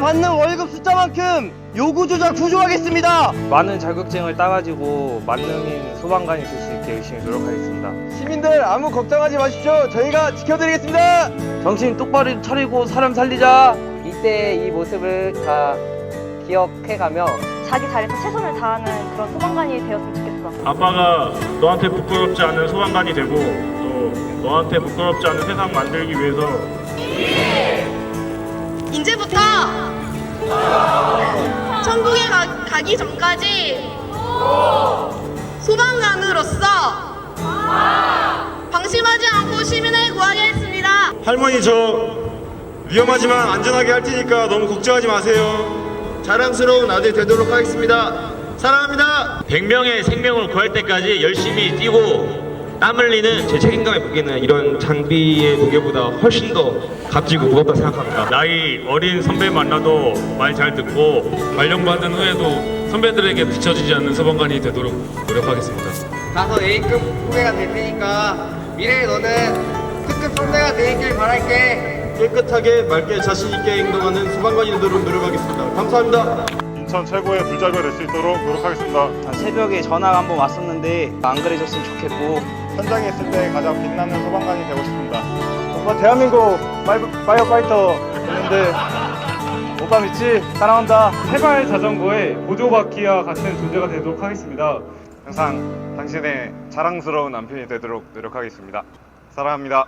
받는 월급 숫자만큼 요구 조작 구조하겠습니다. 많은 자격증을 따가지고 만능인 소방관이 될 수 있게 열심히 노력하겠습니다. 시민들 아무 걱정하지 마십시오. 저희가 지켜드리겠습니다. 정신 똑바로 차리고 사람 살리자. 이때 이 모습을 다 기억해가며 자기 자리에서 최선을 다하는 그런 소방관이 되었으면 좋겠어. 아빠가 너한테 부끄럽지 않은 소방관이 되고 또 너한테 부끄럽지 않은 세상 만들기 위해서 이제부터 천국에 가, 가기 전까지 소방관으로서 방심하지 않고 시민을 구하겠습니다. 할머니 저 위험하지만 안전하게 할 테니까 너무 걱정하지 마세요. 자랑스러운 아들 되도록 하겠습니다. 사랑합니다. 100명의 생명을 구할 때까지 열심히 뛰고 땀 흘리는 제 책임감의 무게는 이런 장비의 무게보다 훨씬 더 값지고 무겁다 생각합니다. 나이 어린 선배 만나도 말 잘 듣고 발령받은 후에도 선배들에게 뒤처지지 않는 소방관이 되도록 노력하겠습니다. 가서 A급 후배가 될 테니까 미래에 너는 특급 선배가 되길 바랄게 깨끗하게 맑게 자신 있게 행동하는 소방관이 되도록 노력하겠습니다. 감사합니다. 인천 최고의 불자가 될 수 있도록 노력하겠습니다. 새벽에 전화가 한 번 왔었는데 안 그래줬으면 좋겠고 현장에 있을 때 가장 빛나는 소방관이 되고 싶습니다. 오빠 대한민국 파이브, 파이어파이터 됐는데 오빠 믿지? 사랑한다. 세발 자전거의 보조바퀴와 같은 존재가 되도록 하겠습니다. 항상 당신의 자랑스러운 남편이 되도록 노력하겠습니다. 사랑합니다.